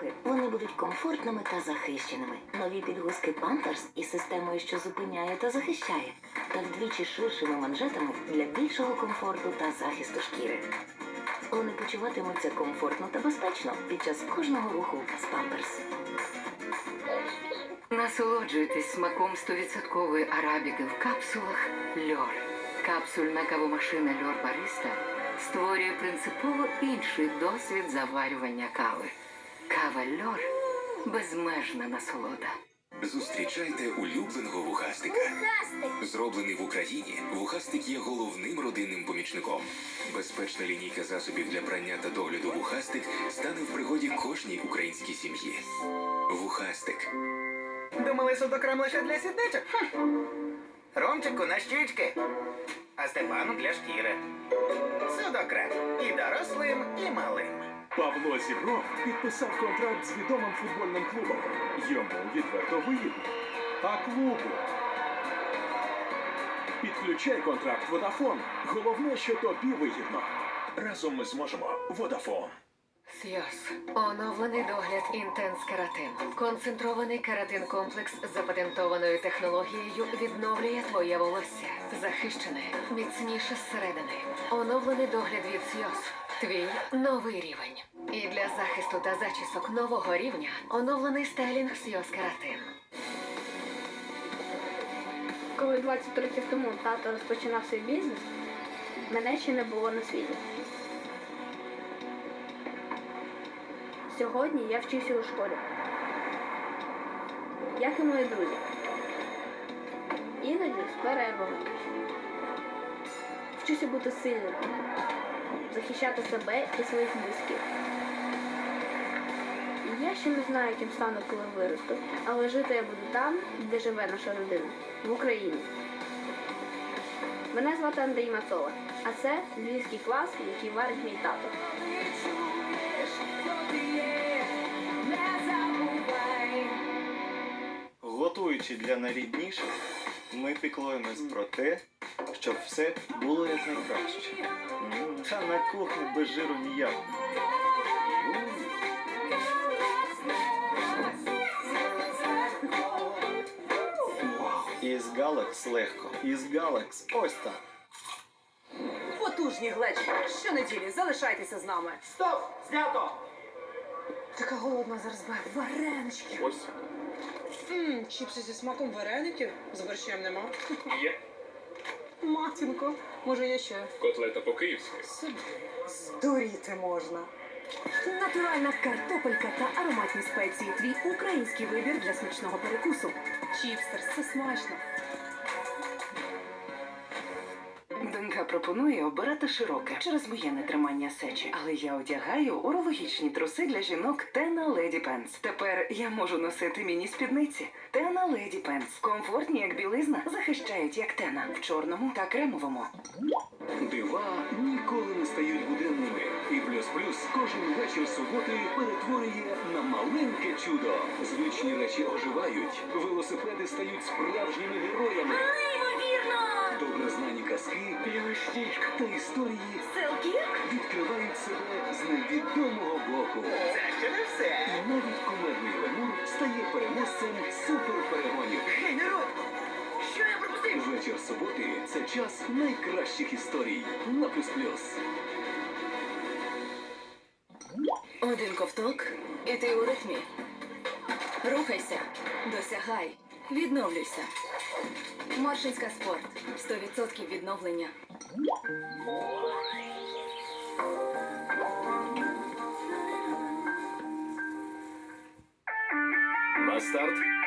рухи, вони будуть комфортними та захищеними. Нові підгузки Pampers із системою, що зупиняє та захищає, та вдвічі ширшими манжетами для більшого комфорту та захисту шкіри. Вони почуватимуться комфортно та безпечно під час кожного руху з Pampers. Насолоджуйтесь смаком 100% арабіки в капсулах Льор. Капсульна кавомашина Льор Бариста створює принципово інший досвід заварювання кави. Кава Льор безмежна насолода. Зустрічайте улюбленого вухастика. Зроблений в Україні, вухастик є головним родинним помічником. Безпечна лінійка засобів для прання та догляду вухастик стане в пригоді кожній українській сім'ї. Вухастик. Думали, судокрем лише для сідничок? Ромчику на щічки, а Степану для шкіри. Судокрем і дорослим, і малим. Павло Зібров підписав контракт з відомим футбольним клубом. Йому відверто вигідно. А клубу. Підключай контракт Водафон. Головне, що тобі вигідно. Разом ми зможемо. Водафон. Сйоз. Оновлений догляд інтенс кератин. Концентрований кератин комплекс з запатентованою технологією відновлює твоє волосся. Захищене, міцніше зсередини. Оновлений догляд від Сйоз. Твій новий рівень. І для захисту та зачісок нового рівня оновлений стайлінг Сйоз кератин. Коли 20 років тому тато розпочинав свій бізнес, мене ще не було на світі. Сьогодні я вчуся у школі. Як і мої друзі. Іноді з перервами. Вчуся бути сильним, захищати себе і своїх близьких. Я ще не знаю, ким стану, коли виросту, але жити я буду там, де живе наша родина, в Україні. Мене звати Андрій Мацола, а це львівський клас, який варить мій тато. Готуючи для найрідніших, ми піклуємось про те, щоб все було якнайкраще. Та на кухні без жиру ніяк. Із Галекс легко. Із Галекс ось так. Потужні глечі. Щонеділі залишайтеся з нами. Стоп! Знято! Така голодна зараз бе. Варенички. Ось Ммм, чіпси зі смаком вареників. З борщем нема. є Матінко, може я ще. котлета по-київськи. Здуріти можна. Натуральна картопелька та ароматні спеції. Твій український вибір для смачного перекусу. Чіпстерс, це смачно. Пропонує обирати широке через моє нетримання сечі, але я одягаю урологічні труси для жінок Тена Леді Пенс. Тепер я можу носити міні-спідниці. Тена Леді Пенс. Комфортні, як білизна, захищають як тена в чорному та кремовому. Дива ніколи не стають буденними. І плюс плюс кожен вечір суботи перетворює на маленьке чудо. Звичні речі оживають. Велосипеди стають справжніми героями. Добре знані казки, півничка та історії відкривають себе з невідомого боку. Це ще не все. І навіть кумедний лемур стає переможцем суперперегонів. Гей, народ! Що я пропустив? Вечір суботи це час найкращих історій на плюс плюс. Один ковток, і ти у ритмі. Рухайся, досягай, відновлюйся. Маршинська спорт. 100% відновлення. На старт.